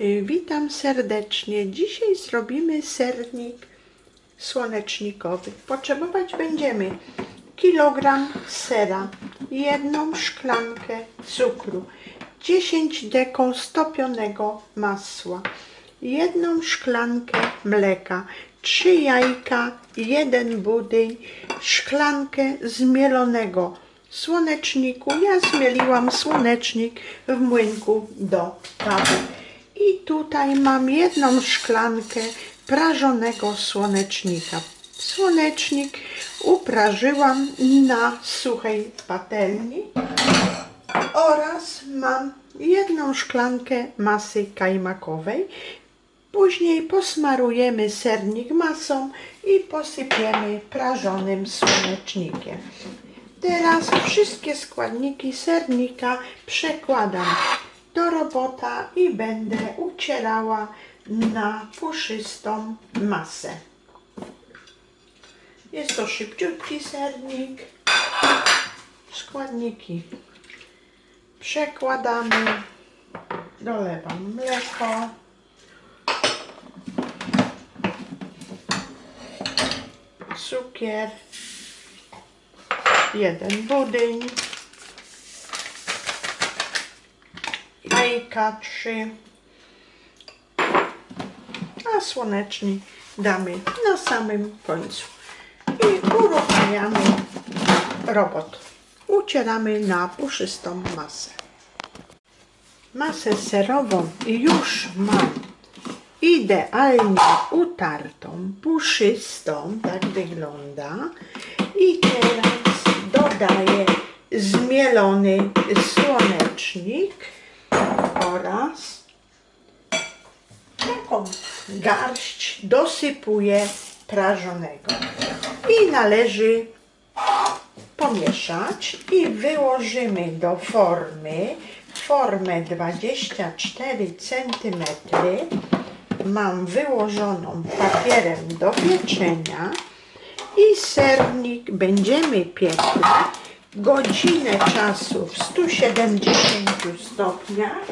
Y, Witam serdecznie. Dzisiaj zrobimy sernik słonecznikowy. Potrzebować będziemy kilogram sera, jedną szklankę cukru, 10 deko stopionego masła, jedną szklankę mleka, 3 jajka, jeden budyń, szklankę zmielonego słoneczniku. Ja zmieliłam słonecznik w młynku do kawy. I tutaj mam jedną szklankę prażonego słonecznika. Słonecznik uprażyłam na suchej patelni oraz mam jedną szklankę masy kajmakowej. Później posmarujemy sernik masą i posypiemy prażonym słonecznikiem. Teraz wszystkie składniki sernika przekładam do robota i będę ucierała na puszystą masę. Jest to szybciutki sernik. Składniki przekładamy. Dolewam mleko. Cukier. Jeden budyń. Jajka trzy, a słonecznik damy na samym końcu. I uruchamiamy robot. Ucieramy na puszystą masę. Masę serową już mam idealnie utartą, puszystą, tak wygląda. I teraz dodaję zmielony słonecznik oraz taką garść dosypuję prażonego. I należy pomieszać i wyłożymy do formy formę 24 cm mam wyłożoną papierem do pieczenia i sernik będziemy piekli godzinę czasu w 170 stopniach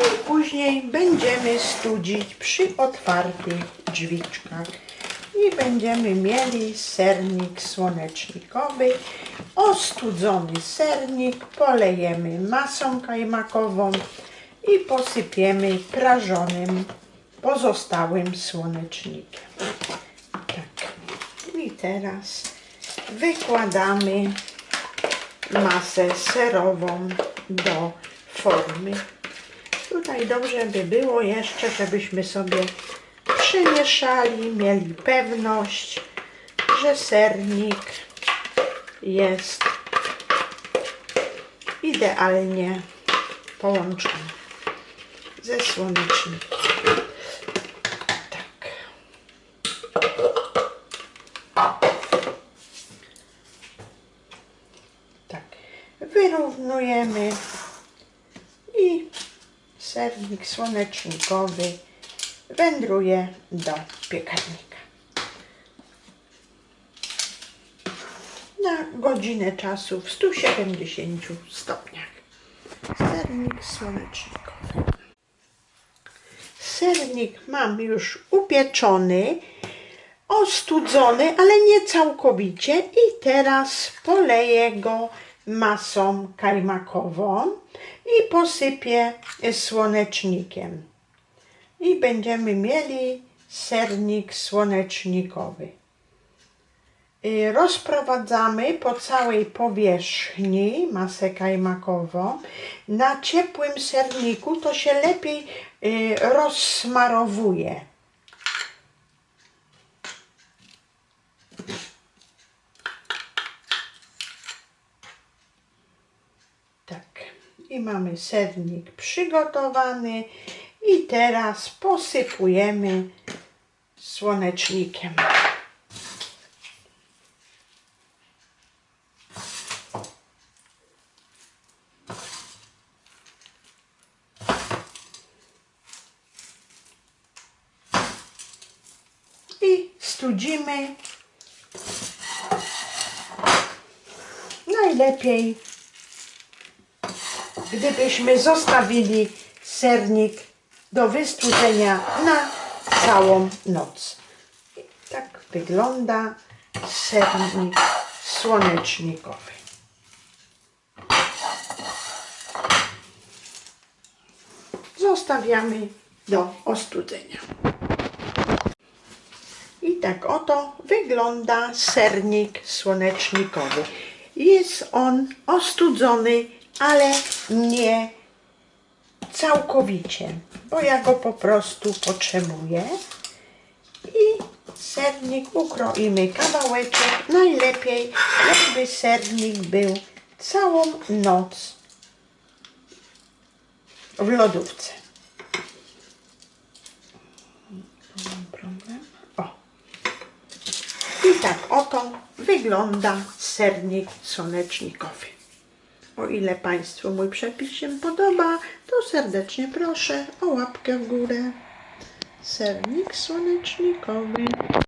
i później będziemy studzić przy otwartych drzwiczkach. I będziemy mieli sernik słonecznikowy. Ostudzony sernik polejemy masą kajmakową i posypiemy prażonym pozostałym słonecznikiem. Tak. I teraz wykładamy masę serową do formy. Tutaj dobrze by było jeszcze, żebyśmy sobie przemieszali, mieli pewność, że sernik jest idealnie połączony ze słonecznikiem. Tak. Tak. Wyrównujemy i sernik słonecznikowy wędruje do piekarnika. Na godzinę czasu w 170 stopniach. Sernik słonecznikowy. Sernik mam już upieczony, ostudzony, ale nie całkowicie i teraz poleję go masą kajmakową i posypię słonecznikiem. I będziemy mieli sernik słonecznikowy. Y, Rozprowadzamy po całej powierzchni masę kajmakową. Na ciepłym serniku to się lepiej y, rozsmarowuje. Tak. I mamy sernik przygotowany. I teraz posypujemy słonecznikiem. I studzimy. Najlepiej, gdybyśmy zostawili sernik do wystudzenia na całą noc. I tak wygląda sernik słonecznikowy. Zostawiamy do ostudzenia. I tak oto wygląda sernik słonecznikowy. Jest on ostudzony, ale nie całkowicie, bo ja go po prostu potrzebuję. I sernik ukroimy kawałeczek. Najlepiej, jakby sernik był całą noc w lodówce. I tak oto wygląda sernik słonecznikowy. O ile Państwu mój przepis się podoba, to serdecznie proszę o łapkę w górę. Sernik słonecznikowy.